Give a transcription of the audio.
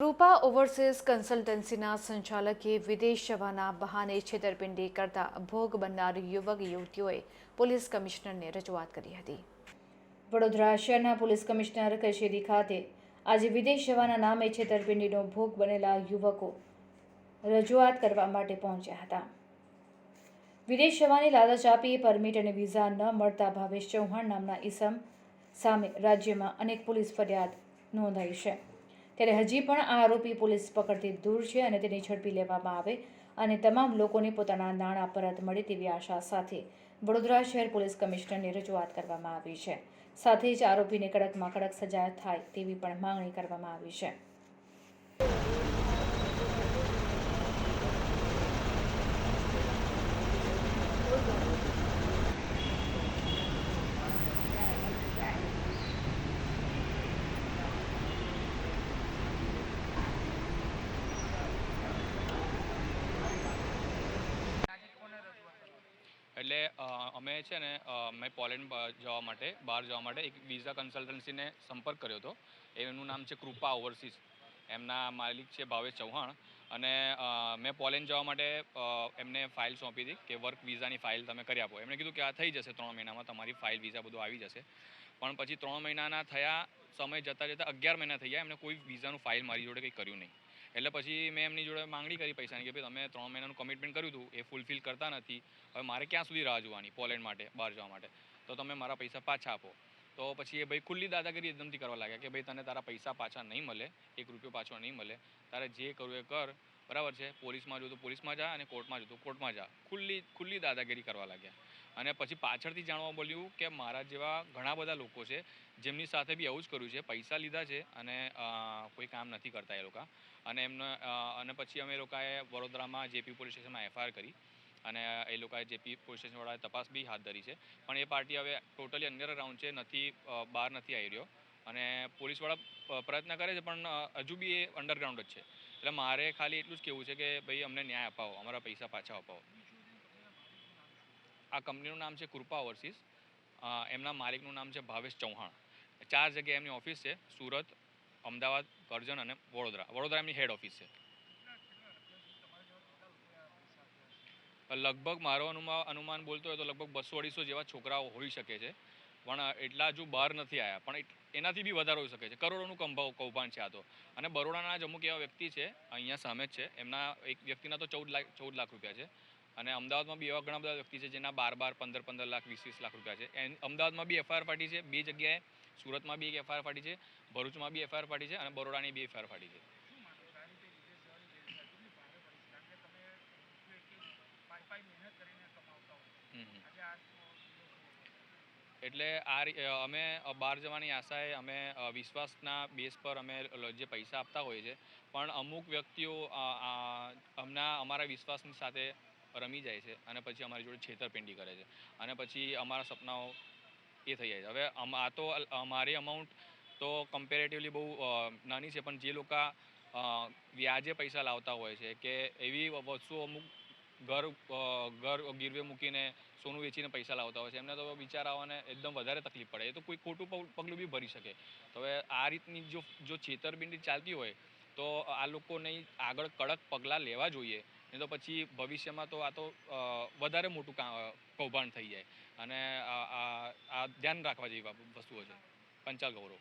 રૂપા overseas કન્સલ્ટન્સીના સંચાલકે વિદેશ જવાના બહાને છેતરપિંડી કરતા ભોગ બનનાર યુવક યુવતીઓએ પોલીસ કમિશનરને રજૂઆત કરી હતી. વડોદરા શહેરના પોલીસ કમિશનર કચેરી ખાતે આજે વિદેશ જવાના નામે છેતરપિંડીનો ભોગ બનેલા યુવકો રજૂઆત કરવા માટે પહોંચ્યા હતા. વિદેશ જવાની લાલચ આપી પરમિટ અને વિઝા ન મળતા ભાવેશ ચૌહાણ નામના ઈસમ સામે રાજ્યમાં અનેક પોલીસ ફરિયાદ નોંધાઈ છે. ત્યારે હજી પણ આ આરોપી પોલીસ પકડથી દૂર છે અને તેને ઝડપી લેવામાં આવે અને તમામ લોકોને પોતાના નાણાં પરત મળે તેવી આશા સાથે વડોદરા શહેર પોલીસ કમિશનરને રજૂઆત કરવામાં આવી છે. સાથે જ આરોપીને કડકમાં કડક સજા થાય તેવી પણ માંગણી કરવામાં આવી છે. એટલે અમે છે ને મેં પોલેન્ડ જવા માટે, બહાર જવા માટે એક વિઝા કન્સલ્ટન્સીને સંપર્ક કર્યો હતો. એનું નામ છે કૃપા ઓવરસીઝ. એમના માલિક છે ભાવેશ ચૌહાણ. અને મેં પોલેન્ડ જવા માટે એમને ફાઇલ સોંપી હતી કે વર્ક વિઝાની ફાઇલ તમે કરી આપો. એમણે કીધું કે આ થઈ જશે ત્રણ મહિનામાં, તમારી ફાઇલ, વિઝા બધું આવી જશે. પણ પછી ત્રણ મહિનાના થયા, સમય જતાં જતાં અગિયાર મહિના થઈ ગયા એમને કોઈ વિઝાનું ફાઇલ મારી જોડે કંઈ કર્યું નહીં. એટલે પછી મેં એમની જોડે માંગણી કરી પૈસાની કે ભાઈ તમે ત્રણ મહિનાનું કમિટમેન્ટ કર્યું હતું, એ ફૂલફિલ કરતા નથી, હવે મારે ક્યાં સુધી રાહ જોવાની પોલેન્ડ માટે, બહાર જવા માટે? તો તમે મારા પૈસા પાછા આપો. તો પછી એ ભાઈ ખુલ્લી દાદાગીરી એકદમથી કરવા લાગ્યા કે ભાઈ તને તારા પૈસા પાછા નહીં મળે, એક રૂપિયો પાછો નહીં મળે, તારે જે કરવું એ કર, બરાબર છે? પોલીસમાં જો તો પોલીસમાં જા અને કોર્ટમાં જો તો કોર્ટમાં જા. ખુલ્લી ખુલ્લી દાદાગીરી કરવા લાગ્યા. અને પછી પાછળથી જાણવા મળ્યું કે મારા જેવા ઘણા બધા લોકો છે, જેમની સાથે બી આવું જ કર્યું છે, પૈસા લીધા છે અને કોઈ કામ નથી કરતા એ લોકો. અને એમને અને પછી અમે લોકોએ વડોદરામાં જેપી પોલીસ સ્ટેશનમાં એફઆઈઆર કરી અને એ લોકોએ જેપી પોલીસ સ્ટેશનવાળાએ તપાસ બી હાથ ધરી છે. પણ એ પાર્ટી હવે ટોટલી અંડરગ્રાઉન્ડ છે, નથી બહાર નથી આવી રહ્યો. અને પોલીસવાળા પ્રયત્ન કરે છે, પણ હજુ બી એ અંડરગ્રાઉન્ડ જ છે. એટલે મારે ખાલી એટલું જ કહેવું છે કે, ભાઈ અમને ન્યાય અપાવો, અમારા પૈસા પાછા અપાવો. આ કંપનીનું નામ છે કૃપા ઓવરસીઝ. અ, એમના માલિકનું નામ છે ભાવેશ ચૌહાણ. ચાર જગ્યાએ એમની ઓફિસ છે સુરત અમદાવાદ કરજણ અને વડોદરા. વડોદરા એમની હેડ ઓફિસ છે. લગભગ મારો અનુમાન અનુમાન બોલતો હોય તો લગભગ બસો અઢીસો જેવા છોકરાઓ હોઈ શકે છે. પણ એટલા હજુ બહાર નથી આવ્યા પણ એનાથી બી વધારે હોઈ શકે છે. કરોડોનું કંભાવ કૌભાંડ છે આ તો. અને બરોડાના જ અમુક એવા વ્યક્તિ છે અહીંયા સામે જ છે. એમના એક વ્યક્તિના તો ચૌદ લાખ ચૌદ લાખ રૂપિયા છે. અને અમદાવાદમાં બી એવા ઘણા બધા વ્યક્તિ છે જેના બાર બાર, પંદર પંદર લાખ, વીસ વીસ લાખ રૂપિયા છે. એન, અમદાવાદમાં બી એફઆઈઆર ફાટી છે, બે જગ્યાએ. સુરતમાં બી એક એફઆઈઆર ફાટી છે, ભરૂચમાં બી એફઆઈઆર ફાટી છે અને બરોડાની બી એફઆઈઆર ફાટી છે. એટલે આ અમે બહાર જવાની આશાએ અમે વિશ્વાસના બેઝ પર અમે જે પૈસા આપતા હોઈએ છીએ. પણ અમુક વ્યક્તિઓ અમના, અમારા વિશ્વાસની સાથે રમી જાય છે અને પછી અમારી જોડે છેતરપિંડી કરે છે. અને પછી અમારા સપનાઓ એ થઈ જાય છે. હવે આ તો અમારી અમાઉન્ટ તો કમ્પેરેટિવલી બહુ નાની છે, પણ જે લોકો વ્યાજે પૈસા લાવતા હોય છે કે એવી વસ્તુઓ અમુક ઘર ઘર ગીરવે મૂકીને સોનું વેચીને પૈસા લાવતા હોય છે. એમને તો બિચારાઓને એકદમ વધારે તકલીફ પડે. એ તો કોઈ ખોટું પગ- પગલું બી ભરી શકે. તો હવે આ રીતની જો જો છેતરપિંડી ચાલતી હોય તો આ લોકોને આગળ કડક પગલાં લેવા જોઈએ. નહીં તો પછી ભવિષ્યમાં તો આ તો વધારે મોટું કૌભાંડ થઈ જાય. અને આ ધ્યાન રાખવા જેવી વસ્તુઓ છે. પંચાલ ગૌરવ.